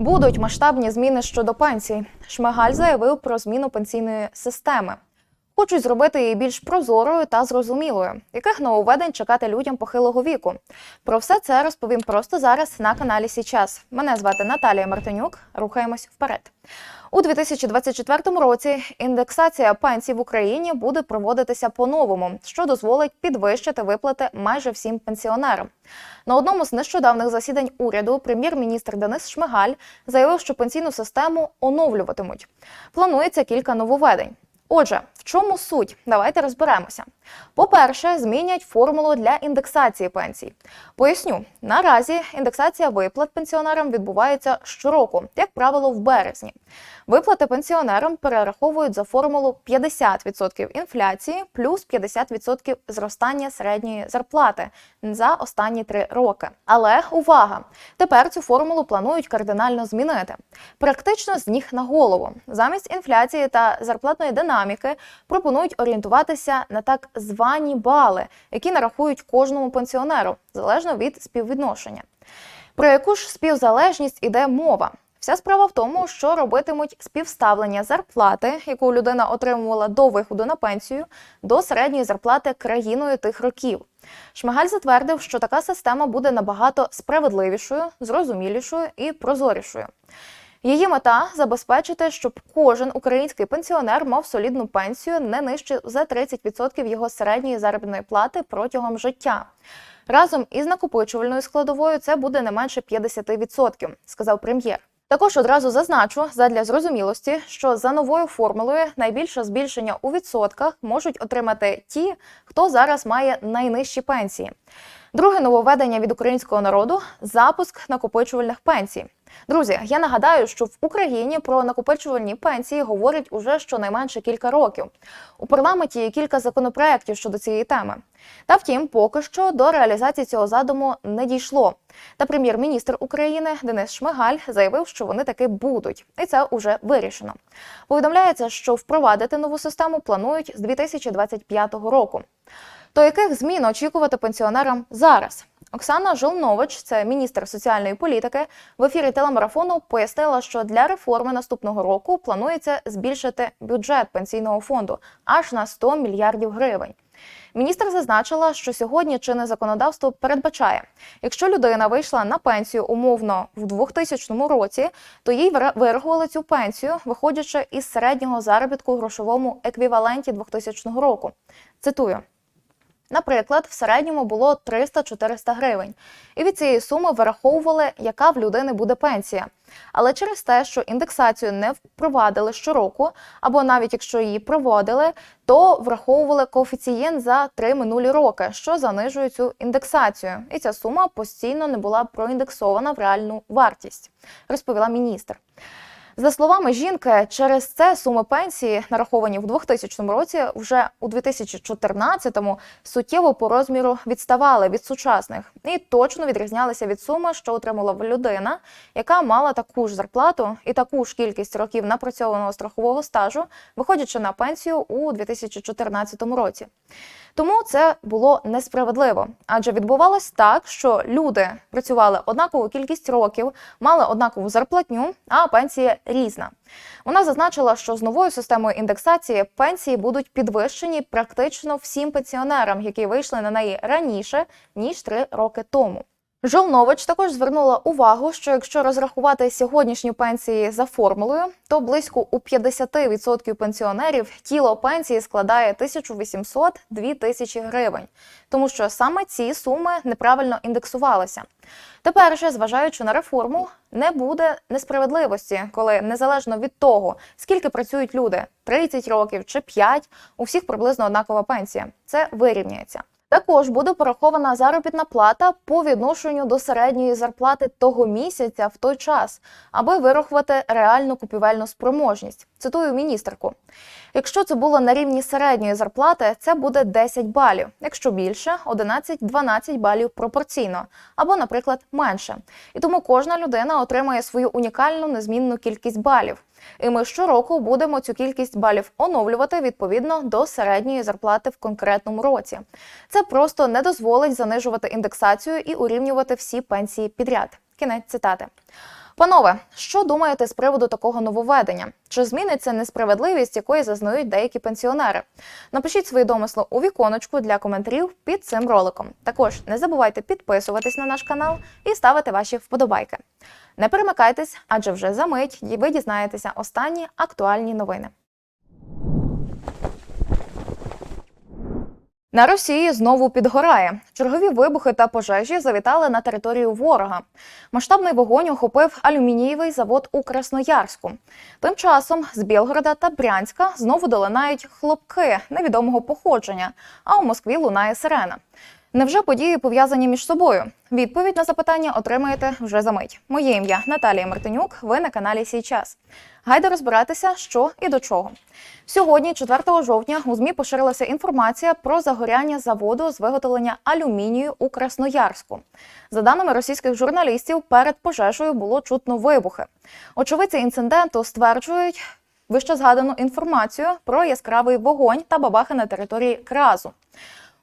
Будуть масштабні зміни щодо пенсій. Шмигаль заявив про зміну пенсійної системи. Хочуть зробити її більш прозорою та зрозумілою. Яких нововведень чекати людям похилого віку? Про все це розповім просто зараз на каналі Січас. Мене звати Наталія Мартинюк. Рухаємось вперед. У 2024 році індексація пенсій в Україні буде проводитися по-новому, що дозволить підвищити виплати майже всім пенсіонерам. На одному з нещодавних засідань уряду прем'єр-міністр Денис Шмигаль заявив, що пенсійну систему оновлюватимуть. Планується кілька нововведень. Отже, в чому суть? Давайте розберемося. По-перше, змінять формулу для індексації пенсій. Поясню, наразі індексація виплат пенсіонерам відбувається щороку, як правило, в березні. Виплати пенсіонерам перераховують за формулу 50% інфляції плюс 50% зростання середньої зарплати за останні три роки. Але увага! Тепер цю формулу планують кардинально змінити. Практично з ніг на голову. Замість інфляції та зарплатної динаміки пропонують орієнтуватися на так звані бали, які нарахують кожному пенсіонеру залежно від співвідношення. Про яку ж співзалежність іде мова? Вся справа в тому, що робитимуть співставлення зарплати, яку людина отримувала до виходу на пенсію, до середньої зарплати країною тих років. Шмигаль затвердив, що така система буде набагато справедливішою, зрозумілішою і прозорішою. Її мета забезпечити, щоб кожен український пенсіонер мав солідну пенсію не нижче за 30% його середньої заробітної плати протягом життя. Разом із накопичувальною складовою це буде не менше 50%, сказав прем'єр. Також одразу зазначу задля зрозумілості, що за новою формулою найбільше збільшення у відсотках можуть отримати ті, хто зараз має найнижчі пенсії. Друге нововведення від українського народу запуск накопичувальних пенсій. Друзі, я нагадаю, що в Україні про накопичувальні пенсії говорять уже щонайменше кілька років. У парламенті є кілька законопроєктів щодо цієї теми. Та втім, поки що до реалізації цього задуму не дійшло. Та прем'єр-міністр України Денис Шмигаль заявив, що вони таки будуть, і це вже вирішено. Повідомляється, що впровадити нову систему планують з 2025 року. То яких змін очікувати пенсіонерам зараз? Оксана Жолнович, це міністр соціальної політики, в ефірі телемарафону пояснила, що для реформи наступного року планується збільшити бюджет пенсійного фонду аж на 100 мільярдів гривень. Міністр зазначила, що сьогодні чинне законодавство передбачає, якщо людина вийшла на пенсію умовно в 2000 році, то їй вирахували цю пенсію, виходячи із середнього заробітку у грошовому еквіваленті 2000 року. Цитую. Наприклад, в середньому було 300-400 гривень, і від цієї суми вираховували, яка в людини буде пенсія. Але через те, що індексацію не впровадили щороку, або навіть якщо її проводили, то враховували коефіцієнт за три минулі роки, що занижує цю індексацію. І ця сума постійно не була проіндексована в реальну вартість, розповіла міністр. За словами жінки, через це суми пенсії, нараховані в 2000 році, вже у 2014-му суттєво по розміру відставали від сучасних і точно відрізнялися від суми, що отримала людина, яка мала таку ж зарплату і таку ж кількість років напрацьованого страхового стажу, виходячи на пенсію у 2014 році. Тому це було несправедливо, адже відбувалось так, що люди працювали однакову кількість років, мали однакову зарплатню, а пенсія різна. Вона зазначила, що з новою системою індексації пенсії будуть підвищені практично всім пенсіонерам, які вийшли на неї раніше ніж три роки тому. Жолнович також звернула увагу, що якщо розрахувати сьогоднішні пенсії за формулою, то близько у 50% пенсіонерів тіло пенсії складає 1800-2000 тисячі гривень, тому що саме ці суми неправильно індексувалися. Тепер же, зважаючи на реформу, не буде несправедливості, коли незалежно від того, скільки працюють люди 30 років чи 5, у всіх приблизно однакова пенсія. Це вирівняється. Також буде порахована заробітна плата по відношенню до середньої зарплати того місяця в той час, аби вирахувати реальну купівельну спроможність. Цитую міністерку: якщо це було на рівні середньої зарплати, це буде 10 балів. Якщо більше 11-12 балів пропорційно, або, наприклад, менше. І тому кожна людина отримає свою унікальну незмінну кількість балів. І ми щороку будемо цю кількість балів оновлювати відповідно до середньої зарплати в конкретному році. Це просто не дозволить занижувати індексацію і урівнювати всі пенсії підряд. Кінець цитати. Панове, що думаєте з приводу такого нововведення? Чи зміниться несправедливість, якої зазнають деякі пенсіонери? Напишіть свої домисли у віконочку для коментарів під цим роликом. Також не забувайте підписуватись на наш канал і ставити ваші вподобайки. Не перемикайтесь, адже вже за мить ви дізнаєтеся останні актуальні новини. На Росії знову підгорає. Чергові вибухи та пожежі завітали на територію ворога. Масштабний вогонь охопив алюмінієвий завод у Красноярську. Тим часом з Білгорода та Брянська знову долинають хлопки невідомого походження, а у Москві лунає сирена. Невже події пов'язані між собою? Відповідь на запитання отримаєте вже за мить. Моє ім'я Наталія Мартинюк. Ви на каналі Сій час. Гайде розбиратися, що і до чого. Сьогодні, 4 жовтня, у ЗМІ поширилася інформація про загоряння заводу з виготовлення алюмінію у Красноярську. За даними російських журналістів, перед пожежею було чутно вибухи. Очевидці інциденту стверджують вище згадану інформацію про яскравий вогонь та бабахи на території Кразу.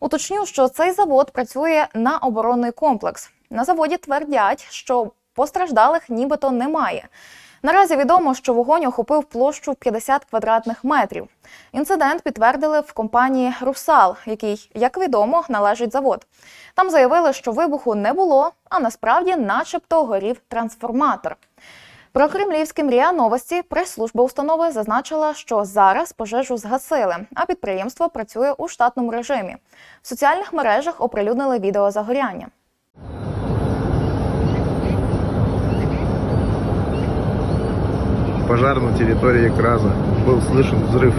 Уточню, що цей завод працює на оборонний комплекс. На заводі твердять, що постраждалих нібито немає. Наразі відомо, що вогонь охопив площу 50 квадратних метрів. Інцидент підтвердили в компанії Русал, який, як відомо, належить завод. Там заявили, що вибуху не було, а насправді, начебто, горів трансформатор. Про кремлівські мрія новості прес-служба установи зазначила, що зараз пожежу згасили, а підприємство працює у штатному режимі. В соціальних мережах оприлюднили відео загоряння. Пожар на территории Краза. Был слышен взрыв.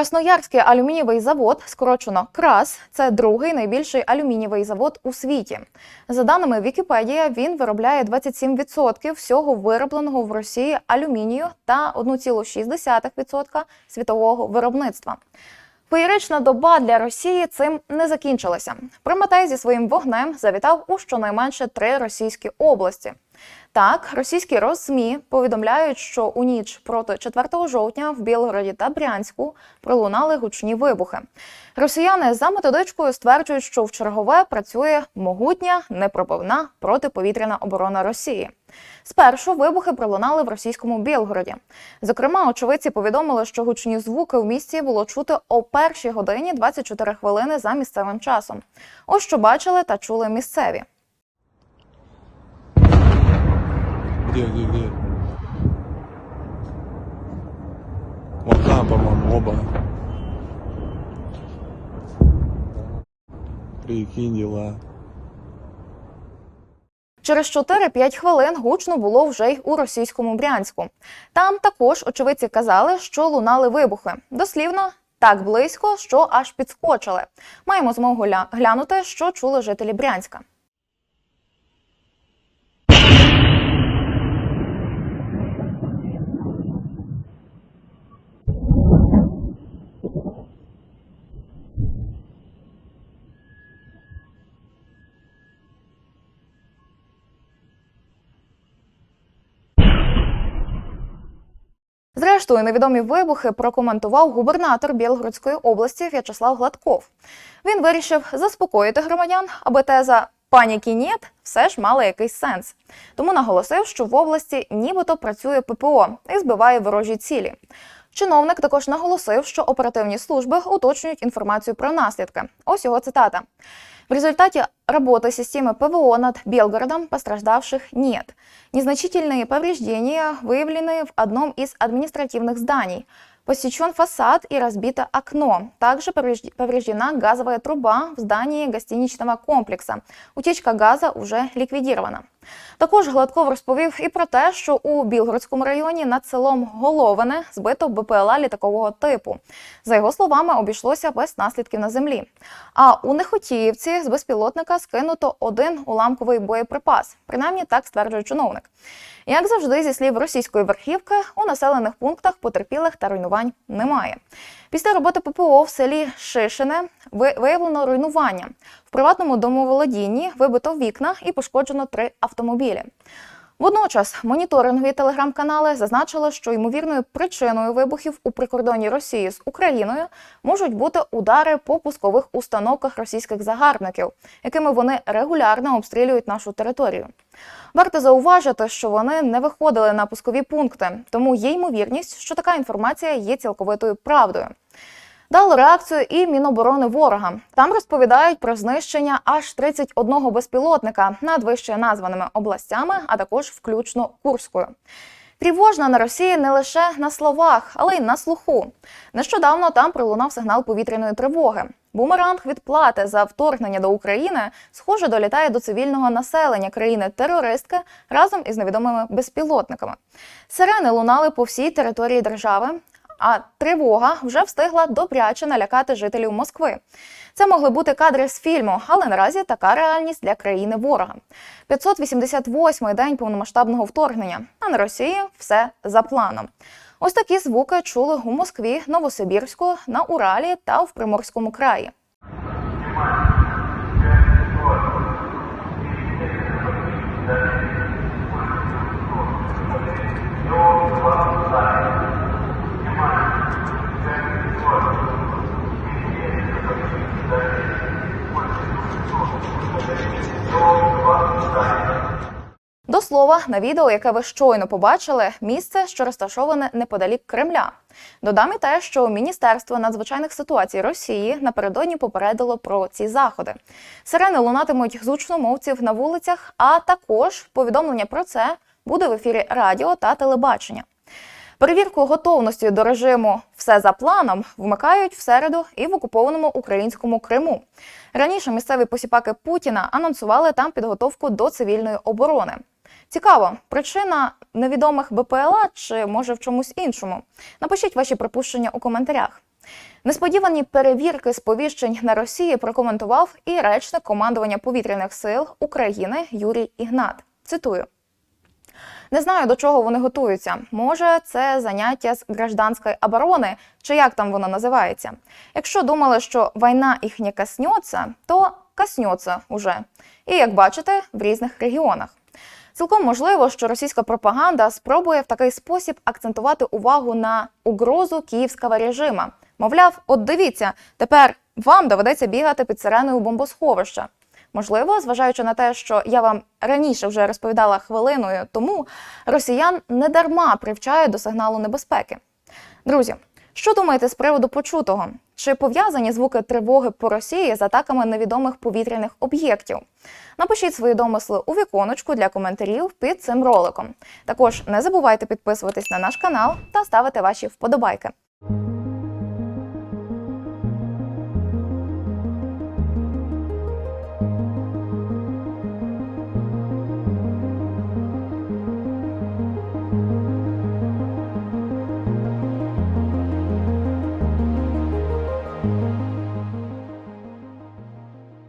Красноярський алюмінієвий завод, скорочено КРАС, це другий найбільший алюмінієвий завод у світі. За даними Вікіпедія, він виробляє 27% всього виробленого в Росії алюмінію та 1,6% світового виробництва. Феєрична доба для Росії цим не закінчилася. Прометей зі своїм вогнем завітав у щонайменше три російські області. Так, російські роззмі повідомляють, що у ніч проти 4 жовтня в Білгороді та Брянську пролунали гучні вибухи. Росіяни за методичкою стверджують, що в чергове працює могутня непробивна протиповітряна оборона Росії. Спершу вибухи пролунали в російському Білгороді. Зокрема, очевидці повідомили, що гучні звуки в місті було чути о першій годині 24 хвилини за місцевим часом. Ось що бачили та чули місцеві. Где? Вот там, по-моему, оба. Прикинь дела. Через 4-5 хвилин гучно було вже й у російському Брянську. Там також очевидці казали, що лунали вибухи. Дослівно так близько, що аж підскочили. Маємо змогу глянути, що чули жителі Брянська. Зрештою, невідомі вибухи прокоментував губернатор Білгородської області В'ячеслав Гладков. Він вирішив заспокоїти громадян, аби теза паніки нєт все ж мала якийсь сенс. Тому наголосив, що в області нібито працює ППО і збиває ворожі цілі. Чиновник також наголосив, що оперативні служби уточнюють інформацію про наслідки. Ось його цитата. В результате работы системы ПВО над Белгородом пострадавших нет. Незначительные повреждения выявлены в одном из административных зданий. Посечен фасад и разбито окно. Также поврежд- повреждена газовая труба в здании гостиничного комплекса. Утечка газа уже ліквідірована. Також Гладков розповів і про те, що у Білгородському районі над селом Головине збито БПЛА літакового типу. За його словами, обійшлося без наслідків на землі. А у Нехотіївці з безпілотника скинуто один уламковий боєприпас. Принаймні так стверджує чиновник. Як завжди, зі слів російської верхівки, у населених пунктах потерпілих та руйнувань немає. Після роботи ППО в селі Шишине ви- виявлено руйнування. В приватному домоволодінні вибито вікна і пошкоджено три автомобілі. Водночас моніторингові телеграм-канали зазначили, що ймовірною причиною вибухів у прикордонні Росії з Україною можуть бути удари по пускових установках російських загарбників, якими вони регулярно обстрілюють нашу територію. Варто зауважити, що вони не виходили на пускові пункти, тому є ймовірність, що така інформація є цілковитою правдою. Дало реакцію і Міноборони ворога. Там розповідають про знищення аж 31 безпілотника над вище названими областями, а також включно Курською. Тривожна на Росії не лише на словах, але й на слуху. Нещодавно там пролунав сигнал повітряної тривоги. Бумеранг відплати за вторгнення до України схоже долітає до цивільного населення країни-терористки разом із невідомими безпілотниками. Сирени лунали по всій території держави, а тривога вже встигла добряче налякати жителів Москви. Це могли бути кадри з фільму, але наразі така реальність для країни ворога. 588-й день повномасштабного вторгнення, а на Росії все за планом. Ось такі звуки чули у Москві, Новосибірську, на Уралі та в Приморському краї. Слова, на відео, яке ви щойно побачили, місце, що розташоване неподалік Кремля. Додам і те, що Міністерство надзвичайних ситуацій Росії напередодні попередило про ці заходи. Сирени лунатимуть з гучномовців на вулицях, а також повідомлення про це буде в ефірі радіо та телебачення. Перевірку готовності до режиму все за планом вмикають в середу і в окупованому українському Криму. Раніше місцеві посіпаки Путіна анонсували там підготовку до цивільної оборони. Цікаво, причина невідомих БПЛА чи може в чомусь іншому? Напишіть ваші припущення у коментарях. Несподівані перевірки сповіщень на Росії прокоментував і речник командування повітряних сил України Юрій Ігнат. Цитую. Не знаю, до чого вони готуються. Може, це заняття з гражданської оборони, чи як там воно називається. Якщо думали, що війна їх не коснеться, то коснеться уже. І як бачите, в різних регіонах. Цілком можливо, що російська пропаганда спробує в такий спосіб акцентувати увагу на угрозу київського режима. Мовляв, от дивіться, тепер вам доведеться бігати під сиреною бомбосховища. Можливо, зважаючи на те, що я вам раніше вже розповідала хвилиною тому, росіян не дарма привчають до сигналу небезпеки. Друзі, що думаєте з приводу почутого? Чи пов'язані звуки тривоги по Росії з атаками невідомих повітряних об'єктів? Напишіть свої домисли у віконочку для коментарів під цим роликом. Також не забувайте підписуватись на наш канал та ставити ваші вподобайки.